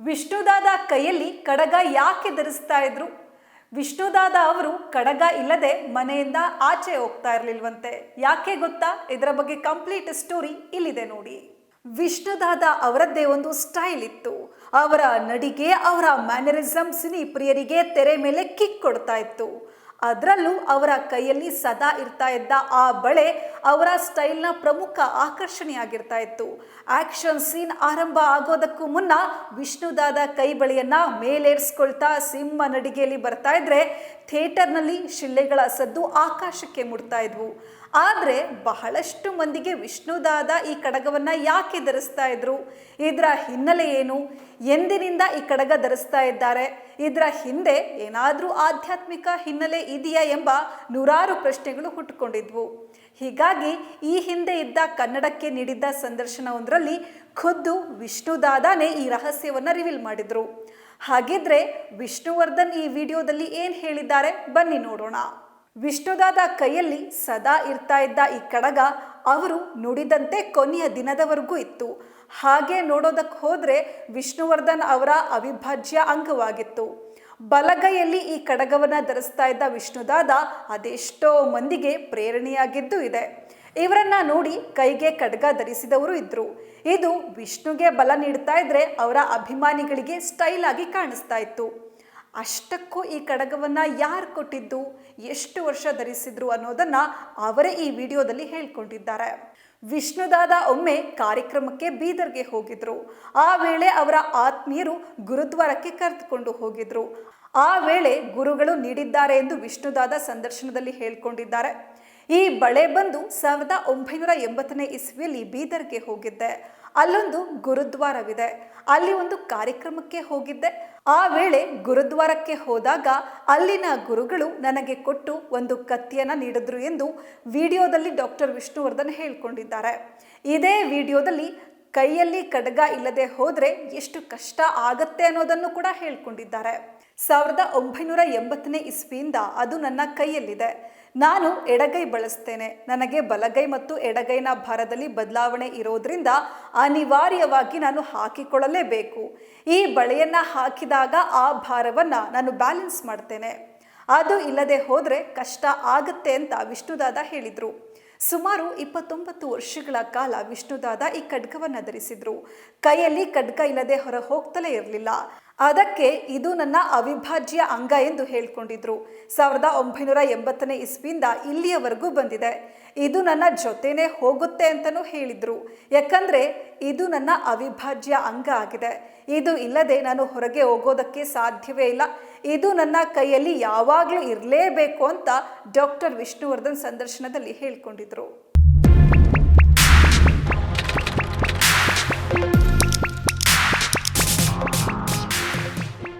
ವಿಷ್ಣುದಾದ ಕೈಯಲ್ಲಿ ಕಡಗ ಯಾಕೆ ಧರಿಸ್ತಾ ಇದ್ರು? ವಿಷ್ಣುದಾದ ಅವರು ಕಡಗ ಇಲ್ಲದೆ ಮನೆಯಿಂದ ಆಚೆ ಹೋಗ್ತಾ ಇರಲಿಲ್ವಂತೆ. ಯಾಕೆ ಗೊತ್ತಾ? ಇದರ ಬಗ್ಗೆ ಕಂಪ್ಲೀಟ್ ಸ್ಟೋರಿ ಇಲ್ಲಿದೆ ನೋಡಿ. ವಿಷ್ಣುದಾದ ಅವರದ್ದೇ ಒಂದು ಸ್ಟೈಲ್ ಇತ್ತು. ಅವರ ನಡಿಗೆ, ಅವರ ಮ್ಯಾನರಿಸಮ್ ಸಿನಿ ಪ್ರಿಯರಿಗೆ ತೆರೆ ಮೇಲೆ ಕಿಕ್ ಕೊಡ್ತಾ ಇತ್ತು. ಅದರಲ್ಲೂ ಅವರ ಕೈಯಲ್ಲಿ ಸದಾ ಇರ್ತಾ ಇದ್ದ ಆ ಬಳೆ ಅವರ ಸ್ಟೈಲ್ನ ಪ್ರಮುಖ ಆಕರ್ಷಣೆಯಾಗಿರ್ತಾ ಇತ್ತು. ಆಕ್ಷನ್ ಸೀನ್ ಆರಂಭ ಆಗೋದಕ್ಕೂ ಮುನ್ನ ವಿಷ್ಣುದಾದ ಕೈ ಬಳೆಯನ್ನ ಮೇಲೇರಿಸ್ಕೊಳ್ತಾ ಸಿಂಹ ನಡಿಗೆಯಲ್ಲಿ ಬರ್ತಾ ಇದ್ರೆ ಥಿಯೇಟರ್ನಲ್ಲಿ ಶಿಳ್ಳೆಗಳ ಸದ್ದು ಆಕಾಶಕ್ಕೆ ಮುಡ್ತಾ ಇದ್ವು. ಆದರೆ ಬಹಳಷ್ಟು ಮಂದಿಗೆ ವಿಷ್ಣುದಾದ ಈ ಕಡಗವನ್ನ ಯಾಕೆ ಧರಿಸ್ತಾ ಇದ್ರು? ಇದರ ಹಿನ್ನೆಲೆ ಏನು? ಎಂದಿನಿಂದ ಈ ಕಡಗ ಧರಿಸ್ತಾ ಇದ್ದಾರೆ? ಇದರ ಹಿಂದೆ ಏನಾದರೂ ಆಧ್ಯಾತ್ಮಿಕ ಹಿನ್ನೆಲೆ ಇದೆಯಾ ಎಂಬ ನೂರಾರು ಪ್ರಶ್ನೆಗಳು ಹುಟ್ಟುಕೊಂಡಿದ್ವು. ಹೀಗಾಗಿ ಈ ಹಿಂದೆ ಇದ್ದ ಕನ್ನಡಕ್ಕೆ ನೀಡಿದ್ದ ಸಂದರ್ಶನವೊಂದರಲ್ಲಿ ಖುದ್ದು ವಿಷ್ಣುದಾದಾನೇ ಈ ರಹಸ್ಯವನ್ನು ರಿವೀಲ್ ಮಾಡಿದರು. ಹಾಗಿದ್ರೆ ವಿಷ್ಣುವರ್ಧನ್ ಈ ವಿಡಿಯೋದಲ್ಲಿ ಏನು ಹೇಳಿದ್ದಾರೆ ಬನ್ನಿ ನೋಡೋಣ. ವಿಷ್ಣುದಾದ ಕೈಯಲ್ಲಿ ಸದಾ ಇರ್ತಾ ಇದ್ದ ಈ ಕಡಗ ಅವರು ನುಡಿದಂತೆ ಕೊನೆಯ ದಿನದವರೆಗೂ ಇತ್ತು. ಹಾಗೆ ನೋಡೋದಕ್ಕೆ ಹೋದರೆ ವಿಷ್ಣುವರ್ಧನ್ ಅವರ ಅವಿಭಾಜ್ಯ ಅಂಗವಾಗಿತ್ತು. ಬಲಗೈಯಲ್ಲಿ ಈ ಕಡಗವನ್ನು ಧರಿಸ್ತಾ ಇದ್ದ ವಿಷ್ಣುದಾದ ಅದೆಷ್ಟೋ ಮಂದಿಗೆ ಪ್ರೇರಣೆಯಾಗಿದ್ದು ಇದೆ. ಇವರನ್ನ ನೋಡಿ ಕೈಗೆ ಖಡ್ಗ ಧರಿಸಿದವರು ಇದ್ರು. ಇದು ವಿಷ್ಣುಗೆ ಬಲ ನೀಡ್ತಾ ಇದ್ರೆ ಅವರ ಅಭಿಮಾನಿಗಳಿಗೆ ಸ್ಟೈಲ್ ಆಗಿ ಕಾಣಿಸ್ತಾ ಇತ್ತು. ಅಷ್ಟಕ್ಕೂ ಈ ಕಡಗವನ್ನ ಯಾರು ಕೊಟ್ಟಿದ್ದು, ಎಷ್ಟು ವರ್ಷ ಧರಿಸಿದ್ರು ಅನ್ನೋದನ್ನ ಅವರೇ ಈ ವಿಡಿಯೋದಲ್ಲಿ ಹೇಳ್ಕೊಂಡಿದ್ದಾರೆ. ವಿಷ್ಣುದಾದ ಒಮ್ಮೆ ಕಾರ್ಯಕ್ರಮಕ್ಕೆ ಬೀದರ್ಗೆ ಹೋಗಿದ್ರು. ಆ ವೇಳೆ ಅವರ ಆತ್ಮೀಯರು ಗುರುದ್ವಾರಕ್ಕೆ ಕರೆದುಕೊಂಡು ಹೋಗಿದ್ರು. ಆ ವೇಳೆ ಗುರುಗಳು ನೀಡಿದ್ದಾರೆ ಎಂದು ವಿಷ್ಣುದಾದ ಸಂದರ್ಶನದಲ್ಲಿ ಹೇಳ್ಕೊಂಡಿದ್ದಾರೆ. ಈ ಬಳೆ ಬಂದು ಸಾವಿರದ ಒಂಬೈನೂರ ಎಂಬತ್ತನೇ ಇಸ್ವಿಯಲ್ಲಿ ಬೀದರ್ಗೆ ಹೋಗಿದ್ದೆ. ಅಲ್ಲೊಂದು ಗುರುದ್ವಾರವಿದೆ. ಅಲ್ಲಿ ಒಂದು ಕಾರ್ಯಕ್ರಮಕ್ಕೆ ಹೋಗಿದ್ದೆ. ಆ ವೇಳೆ ಗುರುದ್ವಾರಕ್ಕೆ ಹೋದಾಗ ಅಲ್ಲಿನ ಗುರುಗಳು ನನಗೆ ಕೊಟ್ಟು ಒಂದು ಕತ್ತಿಯನ್ನ ನೀಡಿದ್ರು ಎಂದು ವಿಡಿಯೋದಲ್ಲಿ ಡಾಕ್ಟರ್ ವಿಷ್ಣುವರ್ಧನ್ ಹೇಳ್ಕೊಂಡಿದ್ದಾರೆ. ಇದೇ ವಿಡಿಯೋದಲ್ಲಿ ಕೈಯಲ್ಲಿ ಕಡಗ ಇಲ್ಲದೆ ಹೋದ್ರೆ ಎಷ್ಟು ಕಷ್ಟ ಆಗತ್ತೆ ಅನ್ನೋದನ್ನು ಕೂಡ ಹೇಳ್ಕೊಂಡಿದ್ದಾರೆ. ಸಾವಿರದ ಒಂಬೈನೂರ ಎಂಬತ್ತನೇ ಇಸ್ವಿಯಿಂದ ಅದು ನನ್ನ ಕೈಯಲ್ಲಿದೆ. ನಾನು ಎಡಗೈ ಬಳಸ್ತೇನೆ. ನನಗೆ ಬಲಗೈ ಮತ್ತು ಎಡಗೈನ ಭಾರದಲ್ಲಿ ಬದಲಾವಣೆ ಇರೋದ್ರಿಂದ ಅನಿವಾರ್ಯವಾಗಿ ನಾನು ಹಾಕಿಕೊಳ್ಳಲೇಬೇಕು. ಈ ಬಳೆಯನ್ನು ಹಾಕಿದಾಗ ಆ ಭಾರವನ್ನು ನಾನು ಬ್ಯಾಲೆನ್ಸ್ ಮಾಡ್ತೇನೆ. ಅದು ಇಲ್ಲದೆ ಹೋದರೆ ಕಷ್ಟ ಆಗುತ್ತೆ ಅಂತ ವಿಷ್ಣುದಾದ ಹೇಳಿದರು. ಸುಮಾರು ಇಪ್ಪತ್ತೊಂಬತ್ತು ವರ್ಷಗಳ ಕಾಲ ವಿಷ್ಣುದಾದ ಈ ಖಡ್ಗವನ್ನು ಧರಿಸಿದ್ರು. ಕೈಯಲ್ಲಿ ಖಡ್ಗ ಇಲ್ಲದೆ ಹೊರ ಹೋಗ್ತಲೇ ಇರಲಿಲ್ಲ. ಅದಕ್ಕೆ ಇದು ನನ್ನ ಅವಿಭಾಜ್ಯ ಅಂಗ ಎಂದು ಹೇಳ್ಕೊಂಡಿದ್ರು. ಸಾವಿರದ ಒಂಬೈನೂರ ಎಂಬತ್ತನೇ ಇಸ್ವಿಯಿಂದ ಇಲ್ಲಿಯವರೆಗೂ ಬಂದಿದೆ. ಇದು ನನ್ನ ಜೊತೆನೇ ಹೋಗುತ್ತೆ ಅಂತಲೂ ಹೇಳಿದ್ರು. ಯಾಕಂದರೆ ಇದು ನನ್ನ ಅವಿಭಾಜ್ಯ ಅಂಗ ಆಗಿದೆ. ಇದು ಇಲ್ಲದೆ ನಾನು ಹೊರಗೆ ಹೋಗೋದಕ್ಕೆ ಸಾಧ್ಯವೇ ಇಲ್ಲ. ಇದು ನನ್ನ ಕೈಯಲ್ಲಿ ಯಾವಾಗಲೂ ಇರಲೇಬೇಕು ಅಂತ ಡಾಕ್ಟರ್ ವಿಷ್ಣುವರ್ಧನ್ ಸಂದರ್ಶನದಲ್ಲಿ ಹೇಳ್ಕೊಂಡಿದ್ರು.